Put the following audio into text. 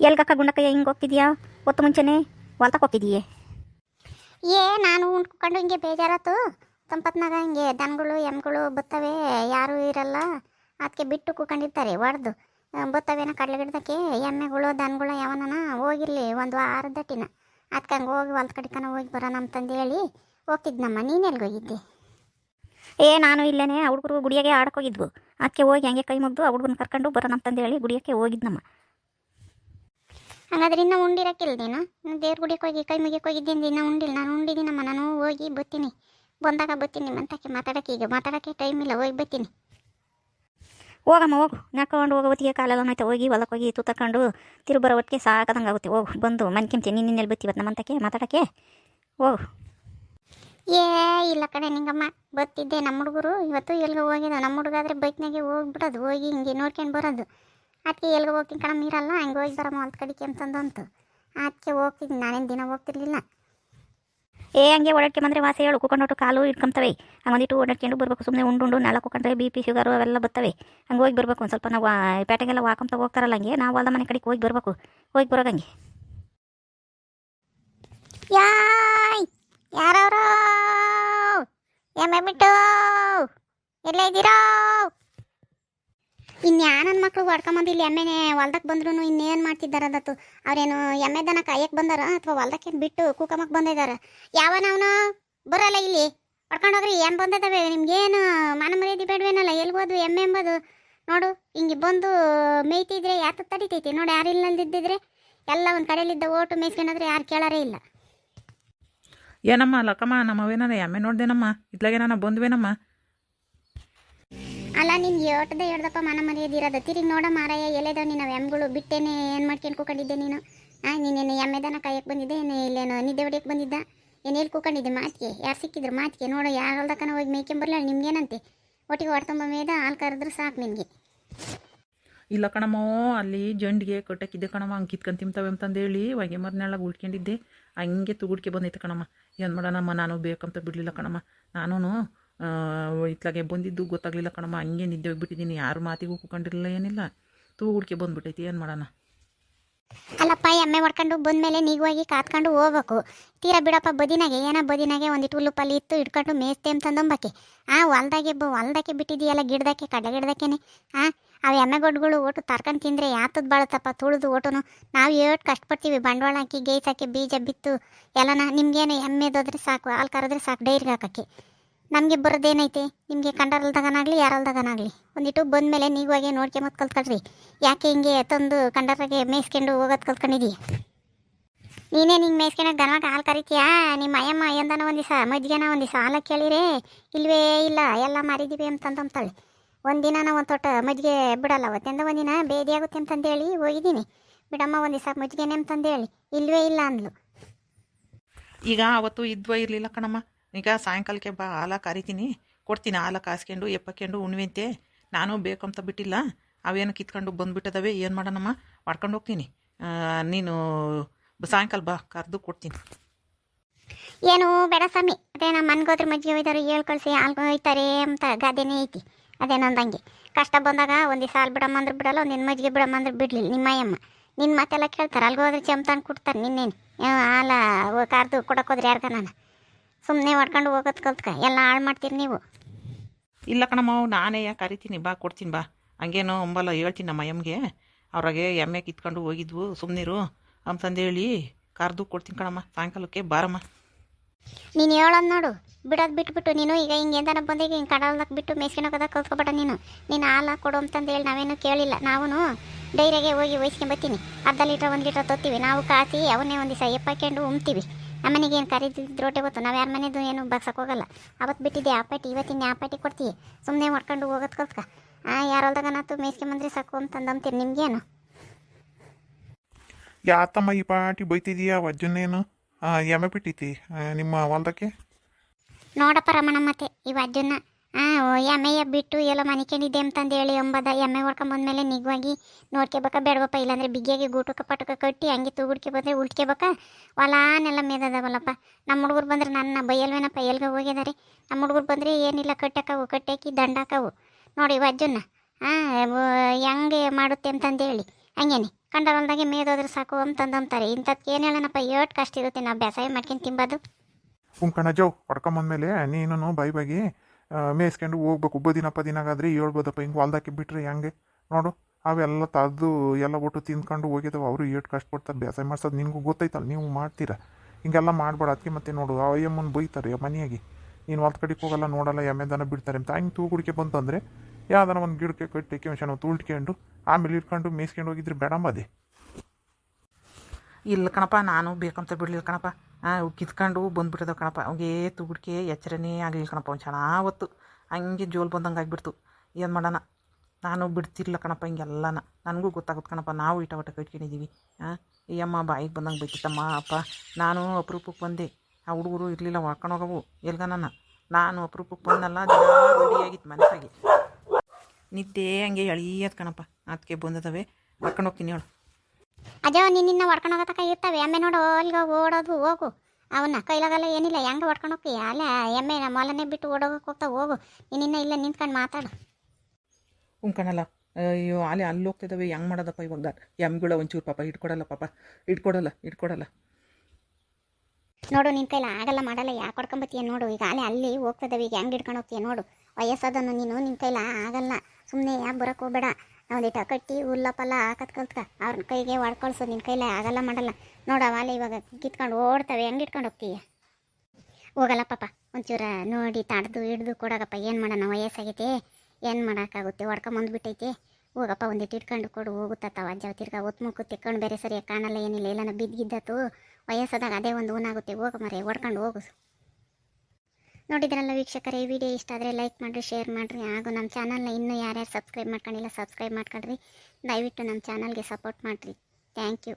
ಎಲ್ಗಕ್ಕ ಗುಂಡಕ್ಕ ಹಿಂಗೆ ಹೋಗ್ತಿದ್ಯಾ? ಹೊತ್ತು ಮುಂಚೆನೆ ಹೊಲ್ತಕ್ಕೆ ಹೋಗಿದೀಯೇ ಏ ನಾನು ಉಂಡ್ಕೊಂಡು ಹಿಂಗೆ ಬೇಜಾರಾತು. ತಂಪತ್ನಾಗ ಹಿಂಗೆ ದನಗಳು ಎಮ್ಗಳು ಬತ್ತವೆ ಯಾರೂ ಇರಲ್ಲ. ಅದಕ್ಕೆ ಬಿಟ್ಟು ಕೂಕೊಂಡಿರ್ತಾರೆ ಹೊಡೆದು ಬತ್ತವೇನ ಕಡಲೆ ಗಿಡದಕ್ಕೆ ಎಮ್ಮೆಗಳು ದನಗಳು ಯಾವನ ಹೋಗಿರಲಿ ಒಂದು ವಾರದ ದಟ್ಟಿನ ಅದಕ್ಕೆ ಹಂಗೆ ಹೋಗಿ ಹೊಲ್ದ ಕಡಿಕನ ಹೋಗಿ ಬರೋಣ ಅಂತಂದು ಹೇಳಿ ಹೋಗ್ತಿದ್ನಮ್ಮ. ಎಲ್ಲಿಗೆ ಹೋಗಿದ್ದೆ? ಏ ನಾನು ಇಲ್ಲೇನೆ ಹುಡುಗರು ಗುಡಿಯಾಗೆ ಹೋಗಿದ್ವು. ಅದಕ್ಕೆ ಹೋಗಿ ಹಂಗೆ ಕೈ ಮುಗ್ದು ಆ ಹುಡುಗನ ಕರ್ಕೊಂಡು ಬರೋಣ ಅಂತಂದು ಹೇಳಿ ಗುಡಿಯಕ್ಕೆ ಹೋಗಿದ್ನಮ್ಮ. ಹಾಗಾದ್ರೆ ಇನ್ನೂ ನೀನು ನಾನು ದೇವ್ರ ಗುಡಿಗೆ ಹೋಗಿ ಕೈ ಮುಗಿಯಕ್ಕೆ ಹೋಗಿದ್ದೀನಿ ಇನ್ನೂ ಉಂಡಿಲ್ಲ. ನಾನು ಉಂಡಿದ್ದೀನಮ್ಮ ನಾನು ಹೋಗಿ ಬತ್ತೀನಿ ಬಂದಾಗ ಬತ್ತೀನಿ ಮಂತಕ್ಕೆ ಮಾತಾಡಕ್ಕೆ ಈಗ. ಮಾತಾಡೋಕ್ಕೆ ಟೈಮ್ ಇಲ್ಲ ಹೋಗಿ ಬತ್ತೀನಿ ಹೋಗಮ್ಮ ಹೋಗು. ನಾಕೊಂಡು ಹೋಗೋ ಹೊತ್ತಿಗೆ ಕಾಲೆಲ್ಲ ಮತ್ತೆ ಹೋಗಿ ಹೊಲಕ್ಕೆ ಹೋಗಿ ತೂತಕೊಂಡು ತಿರು ಬರೋ ಒಟ್ಟಿಗೆ ಸಾಕದಂಗೆ ಆಗುತ್ತೆ. ಹೋಗು ಬಂದು ಮನ್ಕಿಂತೀನಿ ನೀನು ನಿನ್ನೆಲ್ಲಿ ಬತ್ತೀವತ್ತು ನಮ್ಮಂತಕ್ಕೆ ಮಾತಾಡೋಕ್ಕೆ? ಹೋಗು. ಏ ಇಲ್ಲ ಕಡೆ ನಿಂಗಮ್ಮ. ಬತ್ತಿದ್ದೆ ನಮ್ಮ ಹುಡುಗರು. ಇವತ್ತು ಎಲ್ಲಿಗೆ ಹೋಗಿದ್ದ ನಮ್ಮ ಹುಡುಗಾದ್ರೆ ಬೈಕ್ನಾಗೆ ಹೋಗ್ಬಿಡೋದು. ಹೋಗಿ ಹಿಂಗೆ ನೋಡ್ಕೊಂಡು ಬರೋದು. ಅದಕ್ಕೆ ಎಲ್ಲಿಗೆ ಹೋಗ್ತೀನಿ ಕಣ ನೀರಲ್ಲ ಹಂಗೆ ಹೋಗಿ ಬರಮ್ಮ ಹೊಲ್ದ ಕಡಿಕೆ ಅಂತಂದಂತು. ಅದಕ್ಕೆ ನಾನೇನು ದಿನ ಹೋಗ್ತಿರ್ಲಿಲ್ಲ. ಏ ಹಂಗೆ ಓಡಾಡ್ಕೊಂಬಂದ್ರೆ ವಾಸ ಹೇಳು ಕುಕೊಂಡೋಟು ಕಾಲು ಇಟ್ಕೊಂತವೆ ಹಂಗೊಂದಿಟ್ಟು ಓಡಾಡ್ಕೊಂಡು ಬರಬೇಕು ಸುಮ್ಮನೆ ಉಂಡು ಉಂಡು ನೆಲ ಕುಕೊಂಡ್ರೆ ಬಿ ಪಿ ಶುಗರು ಅವೆಲ್ಲ ಬರ್ತವೆ ಹಂಗೆ ಹೋಗಿ ಬರಬೇಕು ಒಂದು ಸ್ವಲ್ಪ ನಾವು ಪೇಟೆಗೆಲ್ಲ ವಾಕೊಂತ ಹೋಗ್ತಾರಲ್ಲ ಹಂಗೆ ನಾವು ಹೊಲ್ದ ಮನೆ ಕಡೆಗೆ ಹೋಗಿ ಬರಬೇಕು. ಹೋಗಿ ಬರೋದಂಗೆ ಯಾಯ್ ಯಾರವರು? ಎಮ್ಮೆ ಬಿಟ್ಟು ಎಲ್ಲ ಇದ್ದೀರಾ? ಇನ್ಯಾ ನನ್ನ ಮಕ್ಳು ಹೊಡ್ಕೊಂಬಂದು ಇಲ್ಲಿ ಎಮ್ಮೆನೆ ಹೊಲ್ದಕ್ಕೆ ಬಂದ್ರು ಇನ್ನೇನು ಮಾಡ್ತಿದ್ದಾರದತ್ತು ಅವ್ರೇನು ಎಮ್ಮೆ ದನ ಕಾಯಕ್ಕೆ ಬಂದಾರ ಅಥವಾ ಹೊಲ್ದಕ್ಕೆ ಬಿಟ್ಟು ಕೂಕಮಕ್ಕೆ ಬಂದಿದಾರ? ಯಾವನವನು ಬರಲ್ಲ ಇಲ್ಲಿ. ಹೊಡ್ಕೊಂಡೋಗ್ರಿ ಎಂ ಬಂದಿದ್ದಾವೆ ನಿಮ್ಗೇನು ಮಾನ ಮರ್ಯಾದೆ ಬೇಡವೇನಲ್ಲ? ಎಲ್ಲಿ ಹೋದ್ವು ಎಮ್ಮೆ ಎಂಬುದು? ನೋಡು, ಹಿಂಗೆ ಬಂದು ಮೇಯ್ತಿದ್ರೆ ಯಾತ ತಡಿತೈತಿ? ನೋಡಿ ಯಾರು ಇಲ್ಲದಿದ್ದಿದ್ರೆ ಎಲ್ಲ ಒಂದು ಕಡೆಯಲ್ಲಿದ್ದ ಓಟು ಮೇಯ್ಸ್ಕೊಂಡ್ರೆ ಯಾರು ಕೇಳಾರೇ ಇಲ್ಲ. ಏನಮ್ಮ ಲಕ್ಕಮ್ಮ ನಮ್ಮವೇನ ಎಮ್ಮೆ ನೋಡ್ದೇನಮ್ಮ? ಇತ್ಲಾಗೆ ನಾನು ಬಂದ್ವೇನಮ್ಮ? ಅಲ್ಲ, ನಿನ್ ಏಟದ ಹೇಳ್ದಪ್ಪ, ಮನ ಮರ್ಯಾದಿರೋದು ತಿರುಗಿ ನೋಡ ಮಾರಾಯ, ಎಲೆದ ನಿನ್ನ ಎಮ್ಗಳು ಬಿಟ್ಟೇನೆ, ಏನು ಮಾಡ್ಕೊಂಡು ಕೂಕೊಂಡಿದ್ದೆ ನೀನು? ಆ ನೀನೇನು ಎಮ್ಮೆದನ ಕಾಯಕ್ಕೆ ಬಂದಿದ್ದೆ ಏನು ಇಲ್ಲೇನು ನಿದ್ದೆ ಹೊಡಿಯಕ್ಕೆ ಬಂದಿದ್ದ? ಏನು ಎಲ್ಲಿ ಕೂಕೊಂಡಿದ್ದೆ? ಮಾತಿಗೆ, ಯಾರು ಸಿಕ್ಕಿದ್ರು? ಮಾತಿಗೆ, ನೋಡು, ಯಾರು ಹೊಲ್ದಕ್ಕನ ಹೋಗಿ ಮೇಯ್ಕೊಂಬರ್ಲ ನಿಮ್ಗೇನಂತೆ? ಒಟ್ಟಿಗೆ ಹೊಡ್ತಂಬ ಮೇದ ಹಾಲು ಕರೆದ್ರೆ ಸಾಕು ನಿನಗೆ. ಇಲ್ಲ ಕಣಮ್ಮ, ಅಲ್ಲಿ ಜಂಡಿಗೆ ಕಟ್ಟಕ್ಕಿದ್ದೆ ಕಣಮ್ಮ ಹಂಗೆ ಕಿತ್ಕೊಂಡು ತಿಂತಾವೆ ಅಂತಂದೇಳಿ ಹೊಗೆ ಮರನೆಲ್ಲ ಉಳ್ಕೊಂಡಿದ್ದೆ. ಹಂಗೆ ತುಗುಡ್ಕೆ ಬಂದೈತೆ ಕಣಮ್ಮ. ಏನು ಮಾಡೋಣಮ್ಮ, ನಾನು ಬೇಕಂತ ಬಿಡಲಿಲ್ಲ ಕಣಮ್ಮ. ನಾನು ಇತ್ಲಾಗೆ ಬಂದಿದ್ದು ಗೊತ್ತಾಗಲಿಲ್ಲ ಕಣಮ್ಮ, ಹಂಗೆ ನಿದ್ದೆ ಹೋಗ್ಬಿಟ್ಟಿದ್ದೀನಿ, ಯಾರು ಮಾತಿಗೂ ಕೂಕೊಂಡಿರಲಿಲ್ಲ ಏನಿಲ್ಲ. ತೂಗುಡ್ಕೆ ಬಂದ್ಬಿಟ್ಟೈತಿ ಏನು ಮಾಡೋಣ? ಅಲ್ಲಪ್ಪ ಎಮ್ಮೆ ಹೊಡ್ಕೊಂಡು ಬಂದಮೇಲೆ ನೀಗೋಗಿ ಕಾತ್ಕೊಂಡು ಹೋಗ್ಬೇಕು. ತೀರಾ ಬಿಡಪ್ಪ, ಬದಿನಾಗೆ, ಏನೋ ಬದಿನಾಗೆ ಒಂದಿಟ್ಟು ಹುಲ್ಲು ಪಲ್ಲಿ ಇತ್ತು ಇಟ್ಕೊಂಡು ಮೇಸ್ತೆ ಅಂತಂದಂಬಕ್ಕೆ ಆ, ಹೊಲ್ದಾಗೆ ಬ, ಹೊಲ್ದಾಕೆ ಬಿಟ್ಟಿದೆಯಲ್ಲ ಗಿಡದಕ್ಕೆ ಕಡಲೆ ಗಿಡದಕ್ಕೇನೆ ಆ, ಅವು ಎಮ್ಮೆಗೊಡ್ಗಳು ಒಟ್ಟು ತರ್ಕೊಂಡು ತಿಂದರೆ ಯಾತದ್ದು ಬಾಳತ್ತಪ್ಪ, ತುಳಿದು ಒಟ್ಟುನು. ನಾವು ಏಟು ಕಷ್ಟಪಡ್ತೀವಿ, ಬಂಡವಾಳ ಹಾಕಿ ಗೇಯ್ಸ್ ಹಾಕಿ, ಬೀಜ ಬಿತ್ತು. ಎಲ್ಲನ, ನಿಮ್ಗೇನು ಎಮ್ಮೆದೋದ್ರೆ ಸಾಕು, ಹಾಲು ಕರೆದ್ರೆ ಸಾಕು, ಡೈರಿಗೆ ಹಾಕಕ್ಕೆ. ನಮಗೆ ಬರೋದೇನೈತೆ ನಿಮಗೆ ಕಂಡರಲ್ದಾಗನಾಗಲಿ ಯಾರಲ್ದಾಗನಾಗಲಿ ಒಂದಿಟ್ಟು ಬಂದಮೇಲೆ ನೋಡ್ಕೆ ಮತ್ತೆ ಕಲ್ತ್ಕೊಳ್ರಿ. ಯಾಕೆ ಹಿಂಗೆ ತಂದು ಕಂಡರಾಗೆ ಮೇಯ್ಸ್ಕೊಂಡು ಹೋಗೋದು ಕಲ್ತ್ಕೊಂಡಿದ್ದೀಯ ನೀನೇ ನಿಂಗೆ ಮೇಯ್ಸ್ಕೊಂಡು ದನ ಹಾಲು ಕರಿತೀಯಾ? ನಿಮ್ಮ ಅಯ್ಯಮ್ಮ ಎಂದನ ಒಂದು ದಿವಸ ಮಜ್ಜಿಗೆನ ಒಂದು ದಿವಸ ಹಾಲ ಕೇಳಿರಿ? ಇಲ್ವೇ ಇಲ್ಲ, ಎಲ್ಲ ಮಾರಿದ್ದೀವಿ ಅಂತಂದಂತಾಳೆ ಒಂದಿನ ನಾವು ಒಂದು ತೊಟ್ಟ ಮಜ್ಜಿಗೆ ಬಿಡಲ್ಲ, ಅವತ್ತಿಂದ ಒಂದಿನ ಬೇದಿ ಆಗುತ್ತೆ ಅಂತಂದೇಳಿ ಹೋಗಿದ್ದೀನಿ. ಬಿಡಮ್ಮ ಒಂದು ದಿವಸ ಮಜ್ಜಿಗೆನೆ ಅಂತಂದೇಳಿ, ಇಲ್ವೇ ಇಲ್ಲ ಅಂದ್ಲು. ಈಗ ಅವತ್ತು ಇದ್ವ ಇರಲಿಲ್ಲ ಕಣಮ್ಮ. ಈಗ ಸಾಯಂಕಾಲಕ್ಕೆ ಬಾ, ಹಾಲ ಕರಿತೀನಿ. ಕೊಡ್ತೀನಿ ಹಾಲ ಕಾಸ್ಕೊಂಡು, ಎಪ್ಪಕ್ಕೊಂಡು ಉಣ್ವೆಂತೆ. ನಾನು ಬೇಕಂತ ಬಿಟ್ಟಿಲ್ಲ. ಅವೇನು ಕಿತ್ಕೊಂಡು ಬಂದುಬಿಟ್ಟದವೆ, ಏನು ಮಾಡೋಣಮ್ಮ? ಮಾಡ್ಕೊಂಡು ಹೋಗ್ತೀನಿ. ನೀನು ಸಾಯಂಕಾಲ ಬಾ, ಕರೆದು ಕೊಡ್ತೀನಿ. ಏನು, ಬೇಡ ಸ್ವಾಮಿ. ಅದೇ ನಮ್ಮ ಮನ್ಗೋದ್ರ ಮಜ್ಜಿಗೆ ಒಯ್ದಾರು, ಹೇಳ್ ಕಳಿಸಿ, ಹಾಲು ಒಯ್ತಾರೆ ಅಂತ ಗಾದೆನೇ ಐತಿ. ಅದೇ ಅದೇನೊಂದಂಗೆ ಕಷ್ಟ ಬಂದಾಗ ಒಂದು ದಿವಸ ಬಿಡಮ್ಮ ಅಂದ್ರೆ ಬಿಡಲ್ಲ ನಿನ್ನ ಮಜ್ಜಿಗೆ ಬಿಡಮ್ಮ ಅಂದ್ರೆ ಬಿಡಲಿಲ್ಲ. ನಿಮ್ಮ ಅಯ್ಯಮ್ಮ ನಿನ್ನ ಮಾತೆಲ್ಲ ಕೇಳ್ತಾರೆ, ಅಲ್ಗೋದ್ರೆ ತಂದು ಕೊಡ್ತಾರೆ ನಿನ್ನೇನು. ಹಾಲ ಕಾರ್ದು ಕೊಡೋಕೋದ್ರೆ ಯಾರ್ಗ ನಾನು? ಸುಮ್ಮನೆ ಹೊಡ್ಕೊಂಡು ಹೋಗೋದು ಕಲ್ತ್ಕ ಎಲ್ಲ ಹಾಳು ಮಾಡ್ತೀರಿ ನೀವು. ಇಲ್ಲ ಕಣಮ್ಮ ನಾನೇ ಯಾಕೆ ಕರಿತೀನಿ ಬಾ ಕೊಡ್ತೀನಿ ಬಾ. ಹಂಗೇನೋ ಒಂಬಲ್ಲ ಹೇಳ್ತೀನಿ ನಮ್ಮ ಅಯ್ಯಮ್ಗೆ. ಅವ್ರಾಗೆ ಎಮ್ಮೆ ಕಿತ್ಕೊಂಡು ಹೋಗಿದ್ವು ಸುಮ್ಮನಿರು ಅಂತಂದೇಳಿ ಕರೆದು ಕೊಡ್ತೀನಿ ಕಣಮ್ಮ ಸಾಯಂಕಾಲಕ್ಕೆ ಬಾರಮ್ಮ. ನೀನು ಹೇಳೋದು ನೋಡು ಬಿಡೋದು ಬಿಟ್ಬಿಟ್ಟು ನೀನು ಈಗ ಹಿಂಗೆ ಎಂದನ ಬಂದಾಗ ಹಿಂಗೆ ಕಡಲ್ದಾಗ ಬಿಟ್ಟು ಮೇಯ್ಸ್ಕೊಳಕದ ಕಲ್ತ್ಕೊಬೇಡ ನೀನು. ನೀನು ಹಾಲು ಕೊಡು ಅಂತಂದೇಳಿ ನಾವೇನು ಕೇಳಿಲ್ಲ. ನಾವು ಡೈರಿಗೆ ಹೋಗಿ ಒಯ್ಸ್ಕೊಂಬತ್ತೀನಿ ಅರ್ಧ ಲೀಟ್ರ್ ಒಂದು ಲೀಟ್ರ್ ತೊತ್ತೀವಿ. ನಾವು ಕಾಸಿ ಅವನ್ನೇ ಒಂದು ದಿವಸ ಎಪ್ಪಾಕೊಂಡು ಉಮ್ತೀವಿ. ನಮ್ಮನೆಗೆ ಏನು ಕರೀತಿದ್ದು ರೋಟೆ ಗೊತ್ತು? ನಾವು ಯಾರ ಮನೆದು ಏನು ಬಗ್ಸಕ್ಕೆ ಹೋಗಲ್ಲ. ಅವತ್ತು ಬಿಟ್ಟಿದ್ದೆ ಆ ಪಾಟಿ ಇವತ್ತಿನ ಆ ಪಾಟಿ ಕೊಡ್ತೀವಿ ಸುಮ್ಮನೆ ಮಾಡ್ಕೊಂಡು ಹೋಗೋದು ಕಲ್ತ್ಕ ಆ ಯಾರೊಲ್ದಾಗ ನಾತು ಮೇಯ್ಸ್ಕೊಂಬಂದ್ರೆ ಸಾಕು ಅಂತಂದಂತೀರಿ ನಿಮ್ಗೇನು? ಯಾತಮ್ಮ ಈ ಪಾಟಿ ಬೈತಿದೀಯ ವಜ್ಜನ್ನೇನು? ಎಮ್ಮೆ ಬಿಟ್ಟಿತಿ ನಿಮ್ಮ ಹೊಲ್ದಕ್ಕೆ? ನೋಡಪ್ಪ ರಮಣ ಮತ್ತೆ ಇವ ಅಜ್ಜನ್ನ ಹಾಂ ಎಮ್ಮೆಯ ಬಿಟ್ಟು ಎಲ್ಲೋ ಮನಿಕೊಂಡಿದ್ದೆ ಅಂತಂದೇಳಿ ಎಂಬದ ಎಮ್ಮೆ ಹೊಡ್ಕೊಂಬಂದ್ಮೇಲೆ ನಿಗ್ವಾಗಿ ನೋಡ್ಕೋಬೇಕಾ ಬೇಡವಪ್ಪ, ಇಲ್ಲಾಂದ್ರೆ ಬಿಗಿಯಾಗಿ ಗೂಟಕ್ಕೆ ಪಟಕ ಕಟ್ಟಿ ಹಂಗೆ ತೂಗುಡ್ಕೆ ಬಂದರೆ ಉಳ್ಟ್ಕೋಬೇಕ ಹೊಲಾನೆಲ್ಲ ಮೇದದವಲ್ಲಪ್ಪ. ನಮ್ಮ ಹುಡುಗರು ಬಂದ್ರೆ ನನ್ನ ಬೈಯಲ್ವೇನಪ್ಪ, ಎಲ್ಗೆ ಹೋಗಿದಾರೆ ನಮ್ಮ ಹುಡುಗರು ಬಂದರೆ ಏನಿಲ್ಲ, ಕಟ್ಟಕ್ಕವು ಕಟ್ಟಾಕಿ ದಂಡಾಕವು ನೋಡಿ ವಜ್ಜನ್ನ. ಹಾಂ ಹೆಂಗೆ ಮಾಡುತ್ತೆ ಅಂತಂದೇಳಿ. ಹಂಗೇನೆ. ಕಂಡ ಹೊಲ್ದಾಗೆ ಮೇದೋದ್ರೆ ಸಾಕು ಅಂತಂದಂತಾರೆ. ಇಂಥದ್ಕೆ ಏನು ಹೇಳೋಣಪ್ಪ, ಏಟ್ ಕಷ್ಟ ಇರುತ್ತೆ. ನಾವು ಬೇಸಾಯ ಮಾಡ್ಕೊಂಡು ತಿಂಬೋದು. ಕುಂಕಣ ಜೋ ಹೊಡ್ಕೊಂಬಂದ್ಮೇಲೆ ನೀನು ಬೈ ಬಗ್ಗೆ ಮೇಯ್ಸ್ಕೊಂಡು ಹೋಗ್ಬೇಕು. ಬದಿನಪ್ಪ ದಿನಾಗಾದ್ರೆ ಹೇಳ್ಬೋದಪ್ಪ. ಹಿಂಗೆ ಹೊಲ್ದಾಕಿ ಬಿಟ್ರೆ ಹೆಂಗೆ? ನೋಡು, ಅವೆಲ್ಲ ತದ್ದು ಎಲ್ಲ ಒಟ್ಟು ತಿಂದ್ಕೊಂಡು ಹೋಗಿದಾವೆ. ಅವರು ಏಟ್ ಕಷ್ಟಪಡ್ತಾರೆ ಬೇಸಾಯ ಮಾಡ್ಸೋದು. ನಿನಗೂ ಗೊತ್ತೈತಲ್ಲ, ನೀವು ಮಾಡ್ತೀರಾ. ಹಿಂಗೆಲ್ಲ ಮಾಡ್ಬೇಡ. ಅದಕ್ಕೆ ಮತ್ತೆ ನೋಡು ಅಯ್ಯಮ್ಮನ ಬೈತಾರೆ ಮನೆಯಾಗಿ. ನೀನು ಹೊಲ್ದ ಕಡೆಗೆ ಹೋಗಲ್ಲ, ನೋಡಲ್ಲ ಎಮ್ಮೆ ದನ ಬಿಡ್ತಾರೆ ಅಂತ. ಹಂಗೆ ತೂಗುಡಿಕೆ ಬಂತಂದರೆ ಯಾವ್ದಾರ ಒಂದು ಗಿಡಕ್ಕೆ ಕಟ್ಟಿ ಕೆಮಿಷನ್ ತುಳ್ಟ್ಕೊಂಡು ಆಮೇಲೆ ಇಟ್ಕೊಂಡು ಮೇಯ್ಸ್ಕೊಂಡು ಹೋಗಿದ್ರೆ ಬೇಡಂಬದೆ ಇಲ್ಲ ಕಣಪ್ಪ, ನಾನು ಬೇಕಂತ ಬಿಡ್ಲಿಲ್ಲ ಕಣಪ್ಪ. ಕಿತ್ಕೊಂಡು ಬಂದುಬಿಟ್ಟದ ಕಣಪ್ಪ. ಅವಾಗೇ ತುಗುಡ್ಕೆ ಎಚ್ಚರನೇ ಆಗಲಿಲ್ಲ ಕಣಪ್ಪ ಅವ್ನು ಆವತ್ತು ಹಂಗೆ ಜೋಲ್ ಬಂದಂಗೆ ಆಗಿಬಿಡ್ತು. ಏನು ಮಾಡೋಣ? ನಾನು ಬಿಡ್ತಿರ್ಲ ಕಣಪ್ಪ ಹಿಂಗೆಲ್ಲನ. ನನಗೂ ಗೊತ್ತಾಗುತ್ತೆ ಕಣಪ್ಪ, ನಾವು ಇಟ ಒಟ ಕಟ್ಕೊಂಡಿದ್ದೀವಿ ಹಾಂ ಈ ಅಮ್ಮ, ಬಾಯಿಗೆ ಬಂದಂಗೆ ಬೈತಿತ್ತಮ್ಮ ಅಪ್ಪ. ನಾನು ಅಪರೂಪಕ್ಕೆ ಬಂದೆ. ಆ ಹುಡುಗರು ಇರಲಿಲ್ಲ ಹೋಗವು. ಎಲ್ಗನ ನಾನು? ಅಪರೂಪಕ್ಕೆ ಬಂದಲ್ಲ ರೆಡಿಯಾಗಿತ್ತು ಮನಸ್ಸಾಗಿ. ನಿದ್ದೆ ಹಂಗೆ ಎಳಿಯೋದು ಕಣಪ್ಪ. ಅದಕ್ಕೆ ಬಂದದವೆ. ಕರ್ಕೊಂಡು ಹೋಗ್ತೀನಿ ಹೇಳು. ಅಜೋ ನಿನ್ನ ಹೊಡ್ಕೊಂಡು ಹೋಗತಕ್ಕ ಇರ್ತವೆ. ಎಮ್ಮೆ ನೋಡು ಅಲ್ಲಿಗೆ ಓಡೋದು ಹೋಗು. ಅವನ್ನ ಕೈಲಾಗಲ್ಲ ಏನಿಲ್ಲ ಹೆಂಗೆ ಹೊಡ್ಕೊಂಡು ಹೋಗಿ ಅಲ್ಲ ಎಮ್ಮೆ ಮೊಲನೆ ಬಿಟ್ಟು ಓಡೋಗಕ್ಕೆ ಹೋಗ್ತಾ ಹೋಗು. ನಿನ್ನ ಇಲ್ಲ ನಿಂತ್ಕೊಂಡು ಮಾತಾಡು. ಉಂಕಣಲ್ಲ ಅಯ್ಯೋ ಅಲ್ಲಿ ಅಲ್ಲಿ ಹೋಗ್ತಿದ್ದಾವೆ ಹೆಂಗೆ ಮಾಡೋದಪ್ಪ ಇವಾಗ? ಎಮ್ಗಳ ಒಂಚೂರು ಪಾಪ ಇಟ್ಕೊಡಲ್ಲ ಪಾಪ ಇಟ್ಕೊಡಲ್ಲ ಇಟ್ಕೊಡಲ್ಲ ನೋಡು ನಿನ್ನ ಕೈಲಿ ಆಗಲ್ಲ ಮಾಡಲ್ಲ ಯಾಕೆ ಹೊಡ್ಕೊಂಬತ್ತೀಯ ನೋಡು. ಈಗ ಅಲ್ಲಿ ಅಲ್ಲಿ ಹೋಗ್ತದವೆ ಈಗ ಹೆಂಗೆ ಹಿಡ್ಕೊಂಡು ಹೋಗ್ತೀಯ ನೋಡು. ವಯಸ್ಸಾದನು ನೀನು ನಿನ್ನ ಕೈಲಿ ಆಗಲ್ಲ. ಸುಮ್ಮನೆ ಯಾಕೆ ಬರೋಕೆ ಹೋಗ್ಬೇಡ. ಒಂದಿಟ ಕಟ್ಟಿ ಹುಲ್ಲಪ್ಪಲ್ಲ ಹಾಕತ್ ಕಲ್ತ್ಕ ಅವ್ರನ್ನ ಕೈಗೆ ಹೊಡ್ಕೊಳ್ಸು ನಿನ್ನ ಕೈಲೇ ಆಗಲ್ಲ ಮಾಡಲ್ಲ. ನೋಡವ ಅವಾಲೆ ಇವಾಗ ಕಿತ್ಕೊಂಡು ಓಡ್ತವೆ, ಹೆಂಗೆ ಇಟ್ಕೊಂಡು ಹೋಗ್ತೀಯ? ಹೋಗಲ್ಲ ಪಾಪ, ಒಂಚೂರ ನೋಡಿ ತಡ್ದು ಹಿಡ್ದು ಕೊಡಗಪ್ಪ, ಏನು ಮಾಡೋಣ, ವಯಸ್ಸಾಗೈತೆ. ಏನು ಮಾಡೋಕ್ಕಾಗುತ್ತೆ ಹೊಡ್ಕೊಂಬಂದ್ಬಿಟ್ಟೈತೆ ಹೋಗಪ್ಪ ಒಂದಿಟ್ಟು ಇಟ್ಕೊಂಡು ಕೊಡು ಹೋಗುತ್ತವ ಅಜ್ಜ, ತಿರ್ಗಾ ಒತ್ತು ಮುಕ್ಕು ತಿಕ್ಕೊಂಡು ಬೇರೆ ಸರಿಯಾಗಿ ಕಾಣಲ್ಲ ಏನಿಲ್ಲ ಎಲ್ಲನ ಬಿದ್ದಿದ್ದತ್ತು ವಯಸ್ಸಾದಾಗ ಅದೇ ಒಂದು ಊನಾಗುತ್ತೆ, ಹೋಗ ಮರೆ ಹೊಡ್ಕೊಂಡು ಹೋಗು. ನೋಡಿದ್ರಲ್ಲ ವೀಕ್ಷಕರೇ, ಈ ವಿಡಿಯೋ ಇಷ್ಟ ಆದರೆ ಲೈಕ್ ಮಾಡಿರಿ ಶೇರ್ ಮಾಡಿರಿ, ಹಾಗೂ ನಮ್ಮ ಚಾನಲ್ನ ಇನ್ನೂ ಯಾರ್ಯಾರು ಸಬ್ಸ್ಕ್ರೈಬ್ ಮಾಡ್ಕೊಂಡಿಲ್ಲ ಸಬ್ಸ್ಕ್ರೈಬ್ ಮಾಡ್ಕೊಳ್ರಿ. ದಯವಿಟ್ಟು ನಮ್ಮ ಚಾನಲ್ಗೆ ಸಪೋರ್ಟ್ ಮಾಡಿರಿ. Thank you